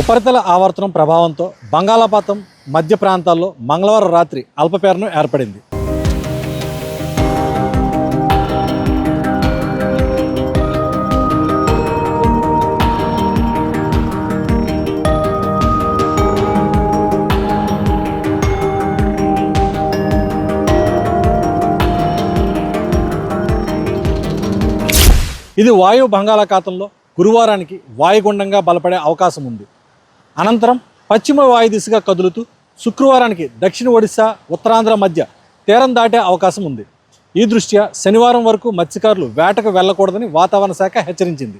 ఉపరితల ఆవర్తనం ప్రభావంతో బంగాళాపాతం మధ్య ప్రాంతాల్లో మంగళవారం రాత్రి అల్పపీడనం ఏర్పడింది. ఇది వాయు బంగాళాఖాతంలో గురువారానికి వాయుగుండంగా బలపడే అవకాశం ఉంది. అనంతరం పశ్చిమ వాయు దిశగా కదులుతూ శుక్రవారానికి దక్షిణ ఒడిశా ఉత్తరాంధ్ర మధ్య తీరం దాటే అవకాశం ఉంది. ఈ దృష్ట్యా శనివారం వరకు మత్స్యకారులు వేటకు వెళ్ళకూడదని వాతావరణ శాఖ హెచ్చరించింది.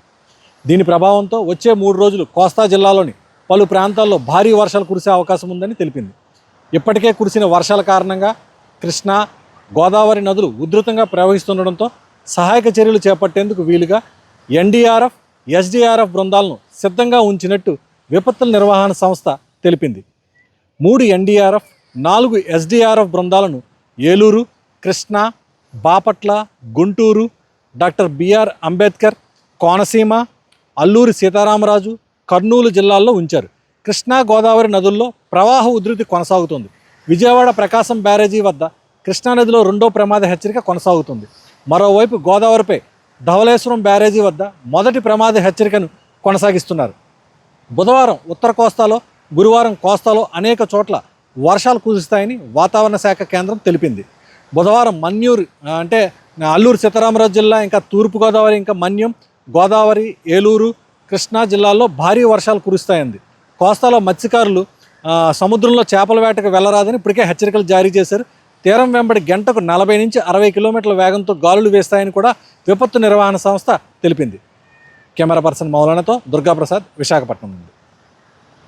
దీని ప్రభావంతో వచ్చే మూడు రోజులు కోస్తా జిల్లాలోని పలు ప్రాంతాల్లో భారీ వర్షాలు కురిసే అవకాశం ఉందని తెలిపింది. ఇప్పటికే కురిసిన వర్షాల కారణంగా కృష్ణా గోదావరి నదులు ఉధృతంగా ప్రవహిస్తుండడంతో సహాయక చర్యలు చేపట్టేందుకు వీలుగా ఎన్డీఆర్ఎఫ్ ఎస్డీఆర్ఎఫ్ బృందాలను సిద్ధంగా ఉంచినట్టు విపత్తుల నిర్వహణ సంస్థ తెలిపింది. మూడు ఎన్డీఆర్ఎఫ్ నాలుగు ఎస్డీఆర్ఎఫ్ బృందాలను Eluru Krishna Bapatla Guntur doctor B R Ambedkar Konaseema Alluri Sitarama Raju Kurnool జిల్లాల్లో ఉంచారు. కృష్ణా గోదావరి నదుల్లో ప్రవాహ ఉధృతి కొనసాగుతుంది. విజయవాడ ప్రకాశం బ్యారేజీ వద్ద కృష్ణానదిలో రెండో ప్రమాద హెచ్చరిక కొనసాగుతుంది. మరోవైపు గోదావరిపై ధవళేశ్వరం బ్యారేజీ వద్ద మొదటి ప్రమాద హెచ్చరికను కొనసాగిస్తున్నారు. బుధవారం ఉత్తర కోస్తాలో గురువారం కోస్తాలో అనేక చోట్ల వర్షాలు కురుస్తాయని వాతావరణ శాఖ కేంద్రం తెలిపింది. బుధవారం మన్యూరు అంటే అల్లూరు సీతారామరాజు జిల్లా ఇంకా తూర్పుగోదావరి ఇంకా మన్యం గోదావరి ఏలూరు కృష్ణా జిల్లాల్లో భారీ వర్షాలు కురుస్తాయంది. కోస్తాలో మత్స్యకారులు సముద్రంలో చేపల వేటకు వెళ్ళరాదని ఇప్పటికే హెచ్చరికలు జారీ చేశారు. తీరం వెంబడి గంటకు నలభై నుంచి అరవై కిలోమీటర్ల వేగంతో గాలులు వేస్తాయని కూడా విపత్తు నిర్వహణ సంస్థ తెలిపింది. కెమెరా పర్సన్ మౌలానాతో దుర్గాప్రసాద్ విశాఖపట్నం నుండి.